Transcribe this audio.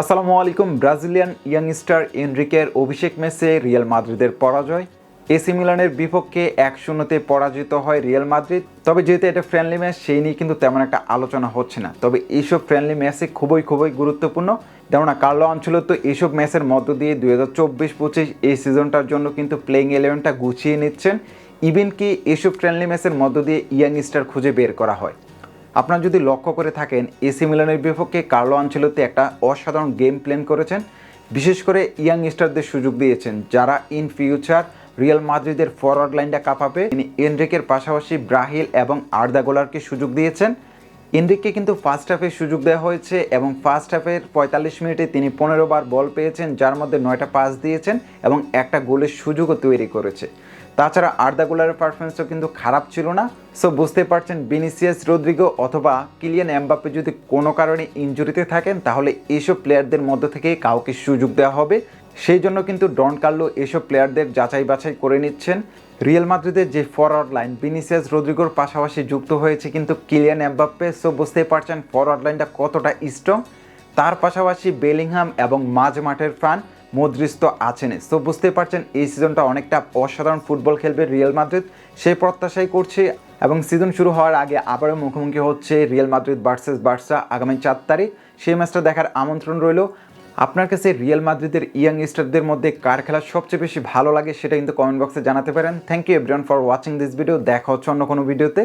আসসালামু আলাইকুম, Brazilian youngster এনরিকের অভিষেক ম্যাচে রিয়াল মাদ্রিদের পরাজয়। এসি মিলানের বিপক্ষে এক শূন্যতে পরাজিত হয় রিয়াল মাদ্রিদ। তবে যেহেতু এটা ফ্রেন্ডলি ম্যাচ সেই নিয়ে কিন্তু তেমন একটা আলোচনা হচ্ছে না। তবে এইসব ফ্রেন্ডলি ম্যাচে খুবই খুবই গুরুত্বপূর্ণ। কেননা কার্লো তো এইসব ম্যাচের মধ্য দিয়ে দুই হাজার চব্বিশ পঁচিশ এই সিজনটার জন্য কিন্তু প্লেইং ইলেভেনটা গুছিয়ে নিচ্ছেন। ইভেন কি এইসব ফ্রেন্ডলি ম্যাচের মধ্য দিয়ে ইয়াংস্টার খুঁজে বের করা হয়। আপনারা যদি লক্ষ্য করে থাকেন, এসি মিলানের বিপক্ষে কার্লো আঞ্চলতে একটা অসাধারণ গেম প্ল্যান করেছেন। বিশেষ করে ইয়াং স্টারদের সুযোগ দিয়েছেন, যারা ইন ফিউচার রিয়াল মাদ্রিদের ফরওয়ার্ড লাইনটা কাঁপাবে। তিনি এনরিকের পাশাপাশি ব্রাহিল এবং আর্দা গোলারকে সুযোগ দিয়েছেন। এনরিককে কিন্তু ফার্স্ট হাফে সুযোগ দেওয়া হয়েছে এবং ফার্স্ট হাফের পঁয়তাল্লিশ মিনিটে তিনি পনেরো বার বল পেয়েছেন, যার মধ্যে নয়টা পাস দিয়েছেন এবং একটা গোলের সুযোগও তৈরি করেছে। তাছাড়া আর্দা গোলারের পারফরমেন্সও কিন্তু খারাপ ছিল না। সো বুঝতে পারছেন বেনিসিয়াস রদ্রিগো অথবা কিলিয়ান এমবাপ্পে যদি কোনো কারণে ইনজুরিতে থাকেন, তাহলে এইসব প্লেয়ারদের মধ্য থেকে কাউকে সুযোগ দেওয়া হবে। সেই জন্য কিন্তু ডন কার্লো এসব প্লেয়ারদের যাচাই বাছাই করে নিচ্ছেন। রিয়াল মাদ্রিদের যে ফরওয়ার্ড লাইন বিনিসিয়াস রদ্রিগোর পাশাপাশি যুক্ত হয়েছে কিন্তু কিলিয়ান এমবাপ্পে সো বুঝতেই পারছেন ফরওয়ার্ড লাইনটা কতটা স্ট্রং তার পাশাপাশি বেলিংহাম এবং মাঝ মাঠের প্রাণ। মদ্রিস তো আছেন। সো বুঝতে পারছেন, এই সিজনটা অনেকটা অসাধারণ ফুটবল খেলবে রিয়াল মাদ্রিদ সেই প্রত্যাশাই করছে এবং সিজন শুরু হওয়ার আগে আবারও মুখোমুখি হচ্ছে রিয়াল মাদ্রিদ ভার্সেস বার্সা আগামী চার তারিখ। সেই ম্যাচটা দেখার আমন্ত্রণ রইল। আপনার কাছে রিয়াল মাদ্রিদের ইয়াং স্টারদের মধ্যে কার খেলা সবচেয়ে বেশি ভালো লাগে সেটা কিন্তু কমেন্ট বক্সে জানাতে পারেন। Thank you everyone for watching this video দেখা হচ্ছে অন্য কোনো ভিডিওতে